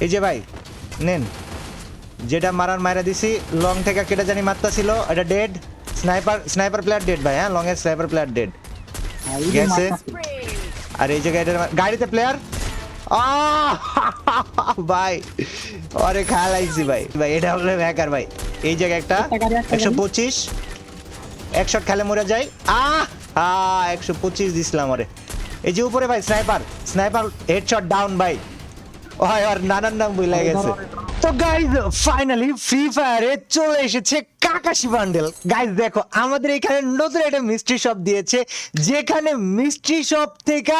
এই যে ভাই নেন। যেটা মারার মারা দিছি লং থেকে কেটে জানি মারতা ছিল এটা dead sniper sniper player dead ভাই হ্যাঁ? লং এর স্নাইপার প্লেয়ার ডেড গেছে। আর এই যে গাড়িটার গাড়িতে প্লেয়ার ভাই আরে খেয়াল আইছি ভাই। ভাই এটা হলো হ্যাকার ভাই। এই জায়গায় একটা একশো পঁচিশ। একশো খেলে মরে যায় আহ! একশো পঁচিশ দিছিলাম আরে। এই যে উপরে ভাই স্নাইপার স্নাইপার হেডশট ডাউন ভাই। ও হয় আর নানান নাম ভুলে গেছে। তো গাইজ ফাইনালি ফ্রি ফায়ারে চলে এসেছে কাকাশি বান্ডেল গাইজ দেখো আমাদের এখানে নতুন একটা মিস্ট্রি শপ দিয়েছে যেখানে মিস্ট্রি শপ থেকে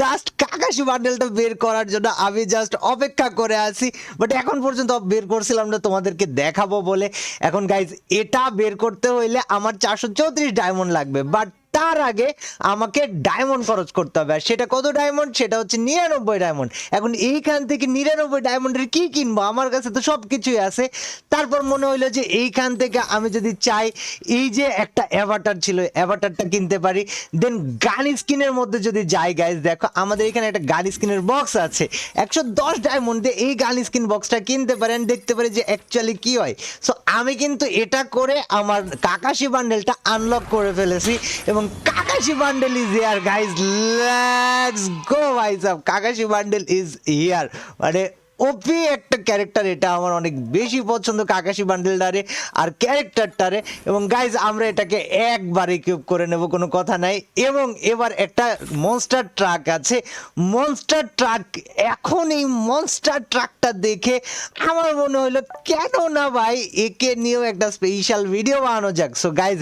জাস্ট কাকাশি বান্ডেলটা বের করার জন্য আমি জাস্ট অপেক্ষা করে আছি। বাট এখন পর্যন্ত বের করছিলাম না তোমাদেরকে দেখাবো বলে। এখন গাইজ এটা বের করতে হইলে আমার চারশো চৌত্রিশ ডায়মন্ড লাগবে। বাট তার আগে আমাকে ডায়মন্ড খরচ করতে হবে। আর সেটা কত ডায়মন্ড সেটা হচ্ছে নিরানব্বই ডায়মন্ড এখন এইখান থেকে নিরানব্বই ডায়মন্ডের কি কিনবো? আমার কাছে তো সব কিছুই আছে। তারপর মনে হইল যে এইখান থেকে আমি যদি চাই, এই যে একটা অ্যাভাটার ছিল অ্যাভাটারটা কিনতে পারি। দেন গান স্কিনের মধ্যে যদি যাই গাইজ দেখো, আমাদের এখানে একটা গান স্কিনের বক্স আছে। একশো দশ ডায়মন্ড দিয়ে এই গান স্কিন বক্সটা কিনতে পারেন দেখতে পারি যে অ্যাকচুয়ালি কি হয়। সো আমি কিন্তু এটা করে আমার কাকাশি বান্ডেলটা আনলক করে ফেলেছি এবং Kakashi bundle is here guys let's go ভাই Kakashi বান্ডেল ইজ হিয়ার মানে ওপি একটা ক্যারেক্টার এটা আমার অনেক বেশি পছন্দ, কাকাশি বান্ডেলটারে আর ক্যারেক্টারটারে। এবং গাইজ আমরা এটাকে একবারে কিউব করে নেব, কোনো কথা নাই। এবং এবার একটা মনস্টার ট্রাক আছে। মনস্টার ট্রাক এখন এই মনস্টার ট্রাকটা দেখে আমার মনে হলো, কেন না ভাই, একে নিয়েও একটা স্পেশাল ভিডিও বানানো যাক। সো গাইজ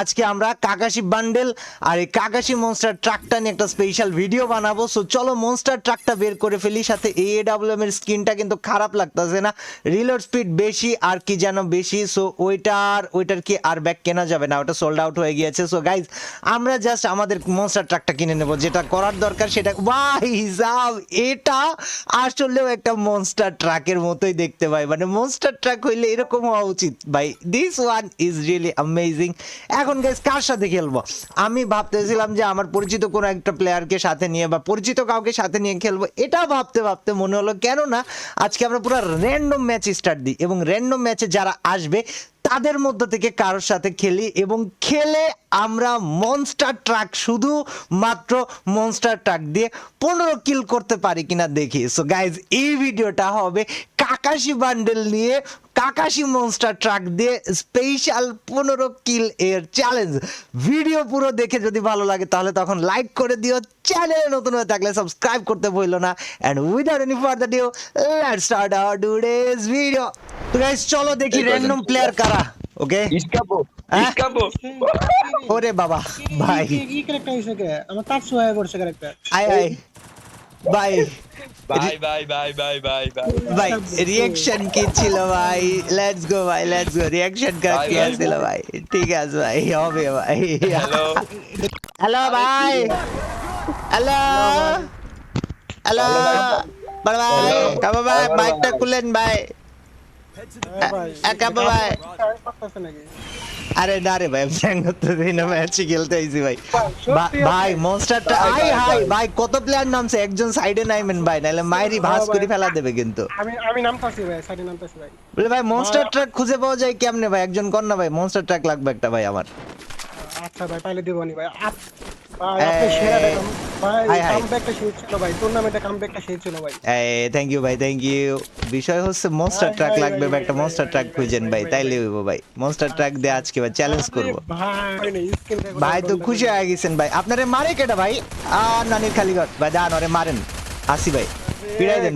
আজকে আমরা কাকাশি বান্ডেল আর এই কাকাশি মনস্টার ট্রাকটা নিয়ে একটা স্পেশাল ভিডিও বানাবো। সো চলো মনস্টার ট্রাকটা বের করে ফেলি, সাথে এ ডাব্লিউএম এর স্ক্রিনটা কিন্তু খারাপ লাগতেছে না। রিলোড স্পিড বেশি আর কি যেন বেশি। সো ওইটার ওইটার কি আর ব্যাক কেনা যাবে না? ওটা সোল্ড আউট হয়ে গিয়েছে। সো গাইজ আমরা জাস্ট আমাদের মনস্টার ট্রাকটা কিনে নেব। যেটা করার দরকার সেটা ভাই সাব এটা আসলেও একটা মনস্টার ট্রাকের মতোই দেখতে পাই মানে মনস্টার ট্রাক হইলে এরকম হওয়া উচিত। ভাই this one is really amazing এখন গাইজ কার সাথে খেলব? আমি ভাবতেছিলাম যে আমার পরিচিত কোনো একটা প্লেয়ারকে সাথে নিয়ে বা পরিচিত কাউকে সাথে নিয়ে খেলব। এটা ভাবতে ভাবতে মনে হলো কেন না আজকে আমরা পুরো র্যান্ডম ম্যাচ স্টার্ট দিই এবং র্যান্ডম ম্যাচে যারা আসবে তাদের মধ্য থেকে কারোর সাথে খেলি এবং খেলে আমরা মনস্টার ট্রাক শুধু মাত্র মনস্টার ট্রাক দিয়ে পনেরো কিল করতে পারি কিনা দেখি। সো গাইজ এই ভিডিওটা হবে কাকাশি বান্ডেল নিয়ে, কাকাশি মনস্টার ট্রাক দিয়ে স্পেশাল পনেরো কিল এর চ্যালেঞ্জ ভিডিও পুরো দেখে যদি ভালো লাগে তাহলে তখন লাইক করে দিও। চ্যানেলে নতুন হয়ে থাকলে সাবস্ক্রাইব করতে ভুলো না। And without any further due let's start our today's video তো গাইস চলো দেখি র্যান্ডম প্লেয়ার কারা ওকে Escapó, ¿Ah? escapó. ওরে বাবা ভাই কি- কি ক্যারেক্টার হইছে কে আমার তার সোয়া পড়ছে ক্যারেক্টার আয় আয় ভাই Bye, bye, bye, bye, bye, bye. ভাই রিয়াকশন কি ছিল ভাই লেটস গো ভাই লেটস গো রিয়াকশন কার Bye, কি bye. ছিল ভাই ঠিক আছে ভাই হবে ভাই Hello. হ্যালো ভাই হ্যালো হ্যালো বড় ভাই Hello. কাবা ভাই Hello, মাইকটা ভাই। খুলেন ভাই ভাই। আরে না রে ভাই ফ্র্যাঙ্ক করতে দিই না ম্যাচ খেলতে আইছি ভাই। ভাই মনস্টারটা আই হাই ভাই। কত প্লেয়ার নামছে? একজন সাইডে নাইমেন ভাই নাহলে মাইরি ভাস করে ফেলা দেবে কিন্তু। আমি আমি নামতাছি ভাই সাইডে নামতাছি ভাই। বলে ভাই মনস্টার ট্রাক খুঁজে পাওয়া যায় কেমনে ভাই? একজন কর না ভাই মনস্টার ট্রাক লাগবে একটা ভাই আমার। আচ্ছা ভাই তাহলে দিবনি ভাই। ভাই আপনি সেরা দেখুন। ভাই হাই, হাই। কামব্যাকটা সেই ছিল ভাই টুর্নামেন্টে কামব্যাকটা সেই ছিল ভাই। এই থ্যাংক ইউ ভাই থ্যাংক ইউ বিষয় হচ্ছে মনস্টার ট্রাক লাগবে ভাই, ভাই একটা মনস্টার ট্রাক খুঁজেন ভাই, ভাই ভাই, তাইলে হইব ভাই। মনস্টার ট্রাক দিয়ে আজকে ভাই চ্যালেঞ্জ করব। ভাই তো খুশি হয়ে গেছেন ভাই। আপনারে মারে কেটা ভাই? আর নানির খালি ঘর ভাই দান ওরে মারেন। আসি পিড়াই দেন.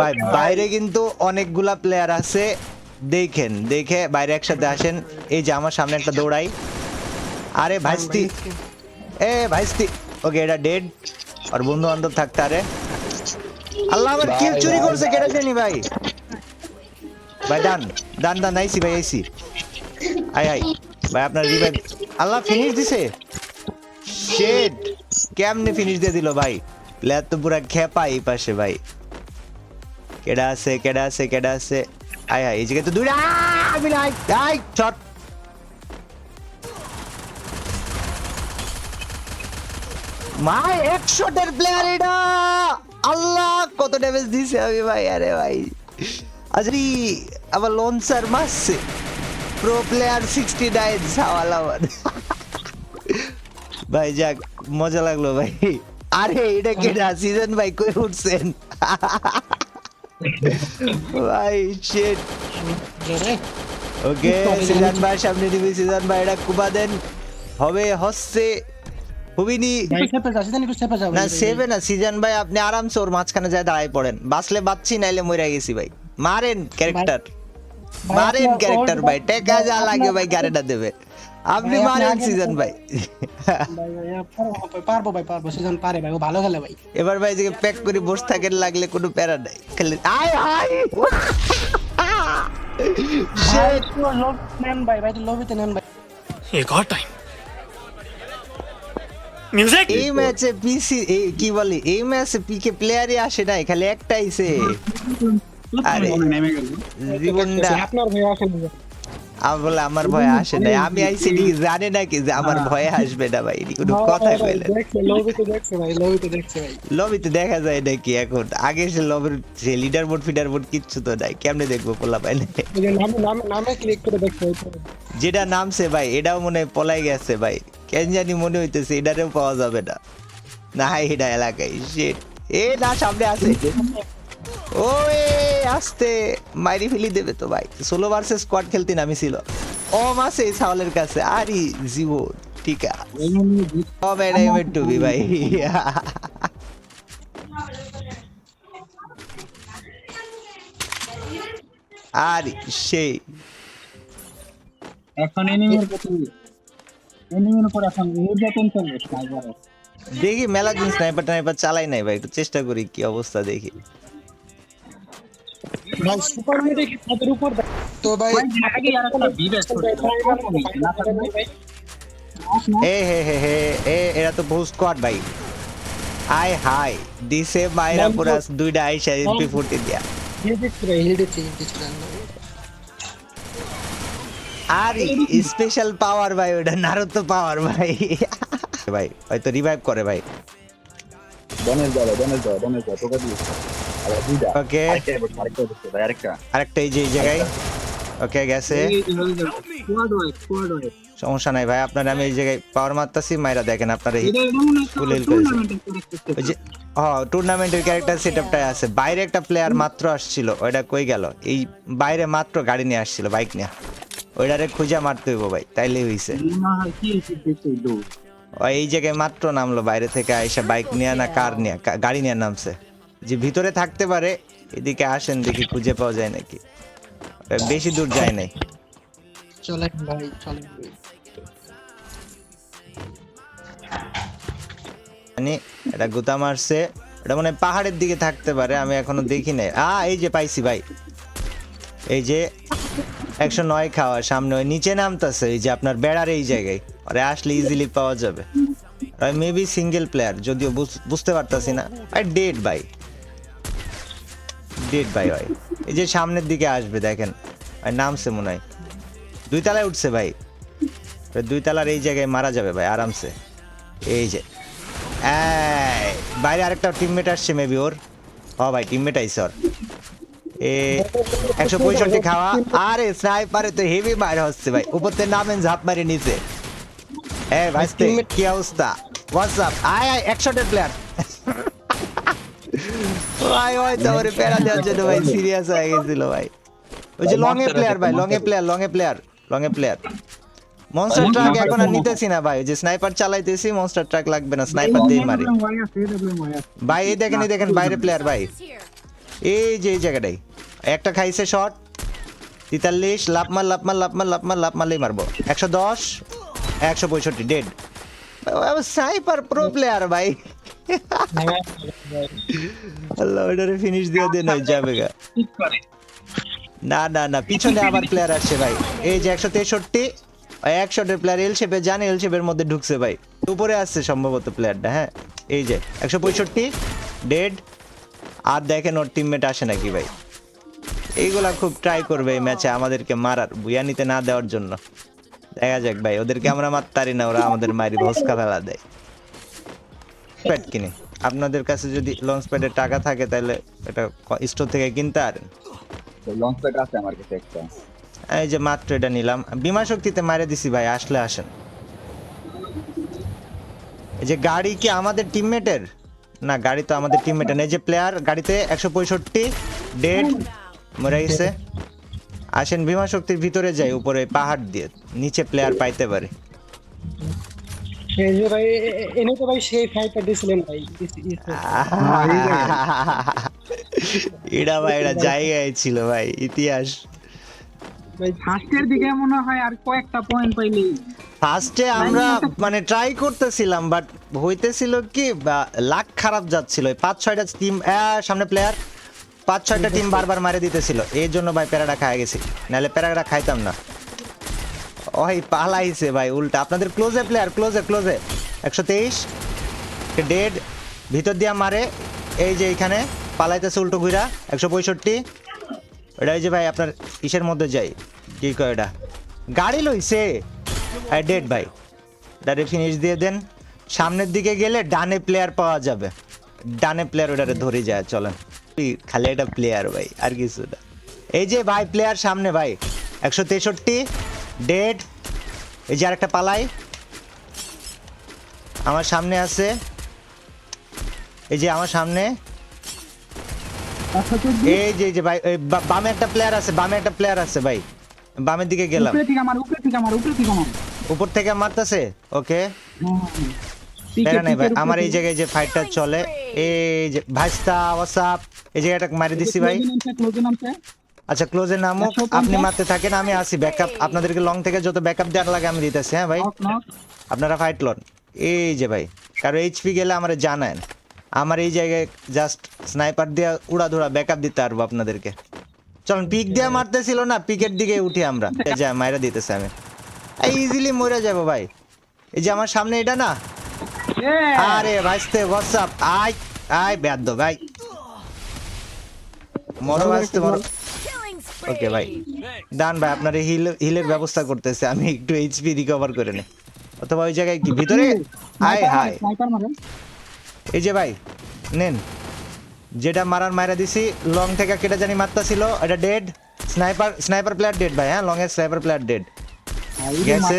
ভাই। বাইরে কিন্তু অনেকগুলা প্লেয়ার আছে। দেখেন দেখে বাইরে একসাথে আসেন। এই যে আমার সামনে একটা দৌড়াই। আরে ভাইস্তি এ ভাইস্তি ওকে এটা ডেড আর বন্ধু বান্ধব থাকতে আরে। আল্লাহ আমার ভাই, কিল চুরি করছে কেটে জানি ভাই। ভাই দান দান দান আইসি ভাই আইসি। আই আই ভাই আপনার রিভাইভ আল্লাহ ফিনিশ দিছে? শেট কেমনে ফিনিশ দিয়ে দিল ভাই? প্লেয়ার তো পুরা খেপা এই পাশে ভাই। কেডা আছে কেডা আছে কেডা আছে? আয় আয় তো আমি শট মাই প্লেয়ার এটা। আল্লাহ, কত ড্যামেজ দিছে আমি ভাই, আরে ভাই। আজরি আবার লঞ্চার মারছে। প্রো প্লেয়ার সিক্সটি নাইন সাওয়ালামান ভাই, যাক, মজা লাগল ভাই। আরে, এটা কেনা সিজন ভাই, কই উঠছেন? ভাই শিট রে ওকে সিজন ভাই সামনে দিবি সিজন ভাই এটা কুবা দেন। হবে হচ্ছে হবিনি। একটু চেপে যাও সিজন একটু চেপে যাও না সেভে না সিজন ভাই আপনি আরামসে ওর মাঝখানে যায় দাঁড়ায় পড়েন। বাঁচলে বাঁচছি নাইলে মরে গেছি ভাই। মারেন ক্যারেক্টার ভাই, মারেন আপনি ক্যারেক্টার ওর- ভাই। টেকা যা আপনার- লাগে ভাই গাড়িটা দেবে। আপনি মানেন সিজন ভাই। পারব ভাই পারব সিজন পারে ভাই ও ভালো খেলে ভাই। এবার ভাই যে প্যাক করে বসে থাকেন লাগলে কোনো প্যারা নাই। খেলে আই হাই আপনার আমি বলে আমার ভয় আসে নাই। আমি আইসি নাকি জানে নাকি যে আমার ভয় আসবে না ভাই কোনো লোভিতে দেখছে ভাই ভাই। লবিতে দেখা যায় নাকি এখন। আগে সে লবের লিডার বোর্ড ফিডার বোর্ড কিচ্ছু তো নাই কেমনে দেখব পোলা পাইলে? নামে ক্লিক করে যেটা নামছে ভাই এটাও মনে হয় পলাই গেছে ভাই। কেন জানি মনে হইতেছে এটারেও পাওয়া যাবে না। না এটা এলাকায় শিট এ না সামনে আছে। আসতে। মাইরি ফেলি দেবে তো ভাই। ষোলো ভার্সেস স্কোয়াড খেলতে নামিছিল ও মাসে কাছে। আরি আছে। ও ম্যাডাম একটু বি ভাই। আরে সেই। এখন এনিমির প্রতি এনিমির উপর এখন নির্যাতন চলবে স্নাইপারে দেখি মেলা দিন স্নাইপার টাইপার চালাই নাই ভাই একটু চেষ্টা করি কি অবস্থা দেখি। ভাই সুপার মিডে কি তাদের উপর তো ভাই আগে আর একটা থাকলে এ হে হে হে এ এরা তো বহু স্কোয়াড ভাই। আয় হাই দিছে মাইরা পুরা দুইটা আইসা এমপি ফুটি দিয়া। আর স্পেশাল পাওয়ার ভাই ওটা নারুতো পাওয়ার ভাই। ভাই হয়তো রিভাইভ করে ভাই। ডনের যাবে ডনের যাবে ডনের যাবে তোকে দিয়ে। ওকে আরেকটা এই যে এই জায়গায়। ওকে গেছে। সমস্যা নাই ভাই আপনার আমি এই জায়গায় পাওয়ার মারতাছি মাইরা দেখেন আপনার এই করেছে। টুর্নামেন্টের হ্যাঁ টুর্নামেন্টের ক্যারেক্টার সেটআপটাই আছে। বাইরে একটা প্লেয়ার মাত্র আসছিল ওইটা কই গেল? এই বাইরে মাত্র গাড়ি নিয়ে আসছিল বাইক নিয়ে। ওইটারে খুঁজে মারতে হইব ভাই তাইলে হইছে। এই জায়গায় মাত্র নামলো বাইরে থেকে আইসা বাইক নিয়ে না কার নিয়ে গাড়ি নিয়ে নামছে। যে ভিতরে থাকতে পারে এদিকে আসেন দেখি খুঁজে পাওয়া যায় নাকি। বেশি দূর যায় নাই। চলে ভাই চলে ভাই। মানে এটা গুতা মারছে এটা মনে পাহাড়ের দিকে থাকতে পারে আমি এখনও দেখি নাই। আ এই যে পাইছি ভাই। এই যে একশো নয় খাওয়া সামনে ওই নিচে নামতেছে এই যে আপনার বেড়ার এই জায়গায়। আরে আসলে ইজিলি পাওয়া যাবে। মেবি সিঙ্গেল প্লেয়ার যদিও বুঝ- বুঝতে পারতাছি না। আর ডেড ভাই। ডেড ভাই ভাই। এই যে সামনের দিকে আসবে দেখেন। আর নামছে মনে হয়। দুই তলায় উঠছে ভাই। দুই তলার এই জায়গায় মারা যাবে ভাই আরামসে। এই যে। এই, বাইরে আরেকটা টিমমেট আসছে মেবি ওর। হ ভাই টিমমেট আইসে ওর। এ একশো পঁয়ষট্টি খাওয়া। আরে স্নাইপারে তো হেভি মার হচ্ছে ভাই। উপর থেকে নামেন ঝাঁপ মারি নিচে। এ teammate- কি অবস্থা? হোয়াটসঅ্যাপ আয় আয় একশোটের প্লেয়ার ভাই ওই তো ওরে প্যারা দেওয়ার জন্য ভাই সিরিয়াস হয়ে গেছিল ভাই। ওই যে লং এ প্লেয়ার ভাই long a player long a player long a player monster truck এখন আর নিতেছি না ভাই যে স্নাইপার চালাইতেছি মনস্টার ট্রাক লাগবে না স্নাইপার দিয়ে মারি। ভাই এই দেখেন এই দেখেন বাইরে প্লেয়ার ভাই। এই যে এই জায়গাটাই। একটা খাইছে শট তেতাল্লিশ লাভ মার লাভ মার লাভ মার লাভ মার লাভ মারলেই মারবো। একশো দশ একশো পঁয়ষট্টি ডেড স্নাইপার প্রো প্লেয়ার ভাই। আল্লাহ, ওইটারে ফিনিশ দিয়ে দেন ওই যাবে গা। না না না, পিছনে আবার প্লেয়ার আসছে ভাই। এই যে একশো তেষট্টি একশোটের প্লেয়ার এল শেপে জানে এল শেপের মধ্যে ঢুকছে ভাই। উপরে আসছে সম্ভবত প্লেয়ারটা হ্যাঁ? এই যে, একশো পঁয়ষট্টি ডেড আর দেখেন ওর টিমমেট আসে নাকি ভাই। এইগুলা খুব ট্রাই করবে এই ম্যাচে আমাদেরকে মারার বুয়া নিতে না দেওয়ার জন্য। দেখা যাক ভাই, ওদেরকে আমরা মারতারি না, ওরা আমাদের মারি ভস্কা ফেলা দেয়। প্যাড কিনি। আপনাদের কাছে যদি লঞ্চ প্যাডের টাকা থাকে তাহলে এটা স্টোর থেকে কিনতে পারেন। লঞ্চ প্যাড আছে আমার কাছে একটা। এই যে মাত্র এটা নিলাম। বিমা শক্তিতে মারে দিছি ভাই আসলে আসেন। এই যে গাড়ি কি আমাদের টিমমেটের না গাড়ি তো আমাদের টিমমেটের না। এই যে প্লেয়ার গাড়িতে একশো পঁয়ষট্টি ডেড মরে গেছে। আসেন বিমা শক্তির ভিতরে যাই উপরে পাহাড় দিয়ে নিচে প্লেয়ার পাইতে পারে। এই যে ভাই এ- এ- এনে তো ভাই সেই ফাইটটা দিছিলেন ভাই। ইস- ইস- এটা ভাই এটা জায়গায় ছিল ভাই ইতিহাস। ভাই ফার্স্টের দিকে মনে হয় আর কয়েকটা পয়েন্ট পাইলেই। ফার্স্টে আমরা মানে ট্রাই করতেছিলাম বাট হইতেছিল কি লাখ খারাপ যাচ্ছিল। পাঁচ ছয়টা টিম সামনে প্লেয়ার পাঁচ ছয়টা টিম বারবার মারে দিতেছিল। এই জন্য ভাই প্যারাটা খাই গেছি। নাহলে প্যারাটা খাইতাম না। ওই পালাইছে ভাই, উল্টা। আপনাদের ক্লোজে প্লেয়ার ক্লোজে ক্লোজে একশো তেইশ ডেড ভিতর দিয়া মারে। এই যে এইখানে পালাইতেছে উল্টো ঘুরা একশো পঁয়ষট্টি। এই যে ভাই, আপনার ইসের মধ্যে যাই। কি কয় এটা? গাড়ি লইছে। ডেড ভাই। ডাইরেক্ট ফিনিশ দিয়ে দেন। সামনের দিকে গেলে ডানে প্লেয়ার পাওয়া যাবে। ডানে প্লেয়ার ওটারে ধরে যায়, চলেন। খালি এটা প্লেয়ার ভাই, আর কিছু না। এই যে ভাই প্লেয়ার সামনে ভাই, একশো তেষট্টি। ডেড এই যে আরেকটা পালাই। আমার সামনে আছে। এই যে আমার সামনে। এই যে এই যে ভাই বামে একটা প্লেয়ার আছে বামে একটা প্লেয়ার আছে ভাই। বামের দিকে গেলাম। উপরে থেকে আমার উপরে থেকে আমার উপরে থেকে আমার। উপর থেকে মারতেছে? ওকে। হ্যাঁ, হ্যাঁ। প্যারা নাই ভাই। আমার এই জায়গায় যে ফাইটটা চলে এই যে ভাইস্তা ওয়াসাপ এই জায়গাটা মারি দিছি ভাই। ক্লোজে ক্লোজে। আচ্ছা একশো পঞ্চাশ। আপনি মারতে থাকেন আমি আসি ব্যাকআপ আপনাদেরকে লং থেকে যত ব্যাকআপ দেওয়ার লাগে আমি দিতেছি হ্যাঁ ভাই। আপনারা ফাইট লন এই যে ভাই কারও এইচপি গেলে আমার জানান আমার এই জায়গায় জাস্ট স্নাইপার দিয়ে উড়াধুরা ব্যাকআপ দিতে পারব আপনাদেরকে। চলুন পিক দিয়ে মারতেছিল না পিকের দিকে উঠি আমরা। যা মাইরা দিতেছে আমি। এই ইজিলি মরে যাব ভাই। এই যে আমার সামনে এটা না? আরে ভাইস্তে হোয়াটসঅ্যাপ আয় আয় ব্যাদ্য ভাই মরো ভাইস্তে মরো। ওকে ভাই দান ভাই আপনার হিল হিলের ব্যবস্থা করতেছে আমি একটু এইচপি রিকভার করে নে। অথবা ওই জায়গায় কি ভিতরে? হাই স্নাইপার হাই স্নাইপার মারে। এই যে ভাই নেন। যেটা মারার মারা দিছি লং থেকে কেটে জানি মারতাছিল এটা dead sniper sniper player dead ভাই হ্যাঁ লং এর স্নাইপার প্লেয়ার ডেড হ্যাঁ, গেছে।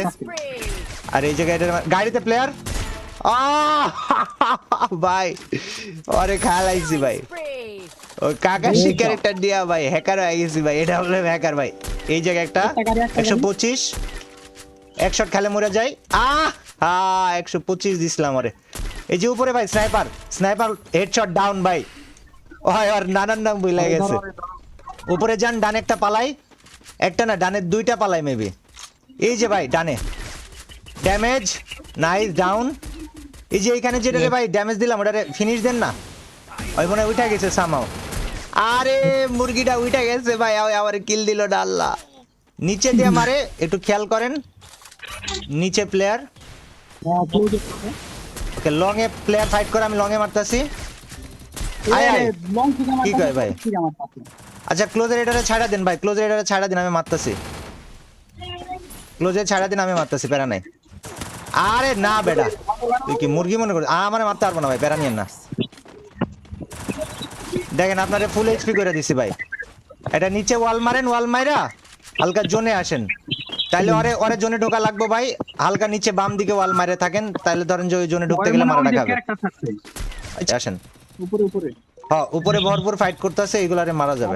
আর এই জায়গায় গাড়িতে প্লেয়ার ভাই আরে খালাইছি ভাই। ওই কাকাশি ক্যারেক্টার দিয়া ভাই হ্যাকার হয়ে গেছি ভাই এটা হলো হ্যাকার ভাই। এই জায়গায় একটা একশো। পঁচিশ একশো খেলে মরে যায় আহ! হ্যাঁ একশো পঁচিশ দিছিলাম আরে এই যে উপরে ভাই স্নাইপার স্নাইপার হেডশট ডাউন ভাই। ও হয় আর নানান নাম বইলা গেছে। উপরে যান ডানে একটা পালাই। একটা না ডানের দুইটা পালাই মেবি এই যে ভাই ডানে। ড্যামেজ নাইস ডাউন এই যে এখানে যেটা ভাই ড্যামেজ দিলাম ওটারে ফিনিশ দেন না? ওই মনে উঠা গেছে সামাও আরে মুরগিটা উঠা গেছে ভাই আবার কিল দিল ডাল্লা নিচে দিয়ে মারে একটু খেয়াল করেন। নিচে player. Okay long a player fight করে আমি লং এ মারতাছি। আয়, আয়। কি কয় ভাই? আচ্ছা ক্লোজের এটারে ছাড়া দেন ভাই ক্লোজের এটারে ছাড়া দিন আমি মারতাছি। ক্লোজের ছাড়া দিন আমি মারতাছি প্যারা নাই। আরে না বেটা। তুই কি মুরগি মনে করিস? আমার মারতে পারব না ভাই প্যারা নিয়েন না। দেখেন আপনারে ফুল এইচপি করে দিছি ভাই। এটা নিচে ওয়াল মারেন ওয়াল মাইরা হালকা জোনে আসেন। তাইলে ওরে ওরে জোনে ঢোকা লাগবে ভাই। হালকা নিচে বাম দিকে ওয়াল মারে থাকেন তাইলে ধরেন যে ওই জোনে ঢুকতে গেলে মারা মনে খাবে। আচ্ছা, আসেন। উপরে উপরে। হ্যাঁ উপরে ভরপুর ফাইট করতেছে এগুলারে মারা যাবে।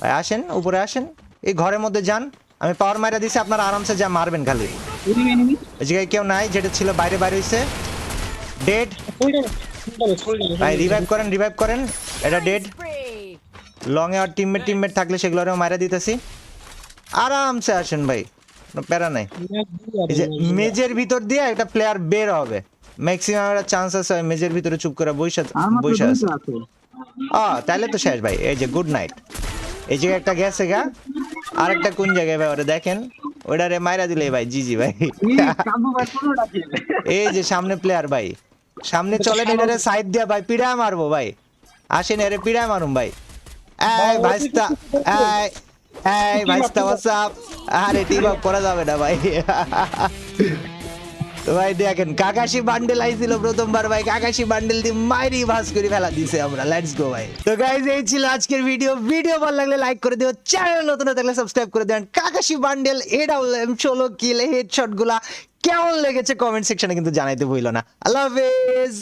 ভাই আসেন উপরে আসেন। এই ঘরের মধ্যে যান। আমি পাওয়ার মাইরা দিছি আপনারা আরামসে যা মারবেন খালি। জায়গায় কেউ নাই যেটা ছিল বাইরে বাইরে হইছে। ডেড। ভাই রিভাইভ করেন রিভাইভ করেন। এটা ডেড লং এ আর টিমমেট টিমমেট থাকলে সেগুলোরেও মাইরা দিতেছি। আরামসে আসেন ভাই কোনো প্যারা নাই। এই যে মেজের ভিতর দিয়ে একটা প্লেয়ার বের হবে। ম্যাক্সিমাম একটা চান্স আছে ওই মেজের ভিতরে চুপ করে মাত্র বসে আছে। ও তাহলে তো শেষ ভাই এই যে গুড নাইট এই জায়গায় একটা গেছে গা। আরেকটা কোন জায়গায় ভাই ওটা দেখেন? ওটারে মাইরা দিলে ভাই জি জি ভাই এই যে সামনে প্লেয়ার ভাই। সামনে চলে এটারে সাইড দিয়া ভাই পিড়া মারবো ভাই। আসেন এরে পিড়া মারুম ভাই। এই ভাইস্তা এই এই ভাইস্তা হোয়াটসঅ্যাপ আরে টিম আপ করা যাবে না ভাই। ভাই দেখেন, কাকাশি বান্ডেল আইছিল প্রথমবার ভাই, কাকাশি বান্ডেল দিয়ে মাইরি ভাস করে ফেলা দিছে আমরা। লেটস গো ভাই। তো গাইজ এই ছিল আজকের ভিডিও ভিডিও ভালো লাগলে লাইক করে দিও। চ্যানেল নতুন থাকলে সাবস্ক্রাইব করে দেন। কাকাশি বান্ডেল এটা এম ষোলো কিল হেডশটগুলা কেমন লেগেছে কমেন্ট সেকশনে কিন্তু জানাইতে ভুলো না। আল্লাহ হাফেজ।